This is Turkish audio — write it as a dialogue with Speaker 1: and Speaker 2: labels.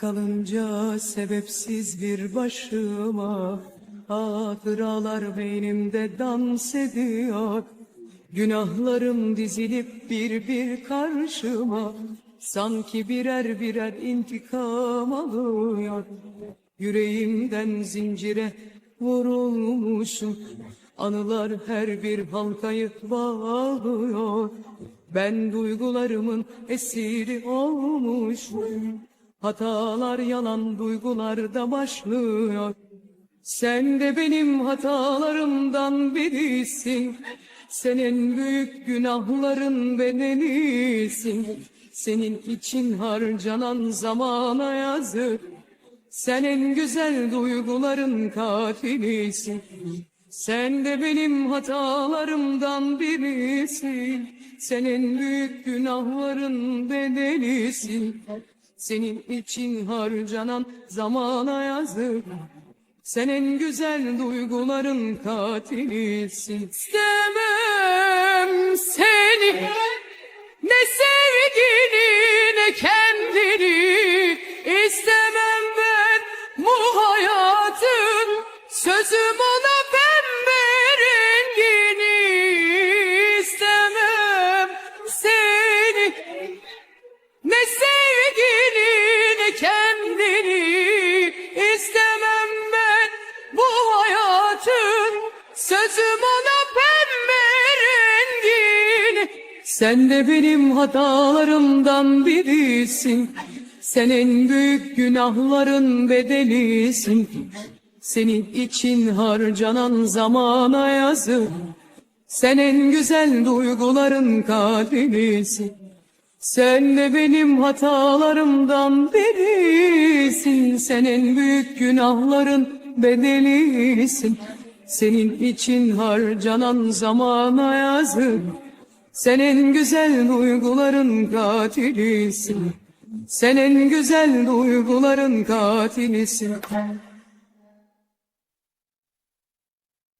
Speaker 1: Kalınca sebepsiz bir başıma Hatıralar beynimde dans ediyor. Günahlarım dizilip bir bir karşıma Sanki birer birer intikam alıyor. Yüreğimden zincire vurulmuşum. Anılar her bir halkayı bağlıyor. Ben duygularımın esiri olmuşum Hatalar yalan duygularda başlıyor Sen de benim hatalarımdan birisin Sen en büyük günahların bedelisin Senin için harcanan zamana yazık sen en güzel duyguların katilisin. Sen de benim hatalarımdan birisin. Sen en büyük günahların bedelisin. Senin için harcanan zamana yazık. Sen en güzel duyguların katilisin. İstemem seni ne sevgini ne kendini istemem ben bu hayatın sözüm ona sözüm ona pembe rengini sen de benim hatalarımdan birisin Sen en büyük günahların bedelisin. Senin için harcanan zamana yazık. Sen en güzel duyguların katilisin sen de benim hatalarımdan birisin. Sen en büyük günahların bedelisin. Senin için harcanan zamana yazık. Sen en güzel duyguların katilisin. Sen en güzel duyguların katilisin.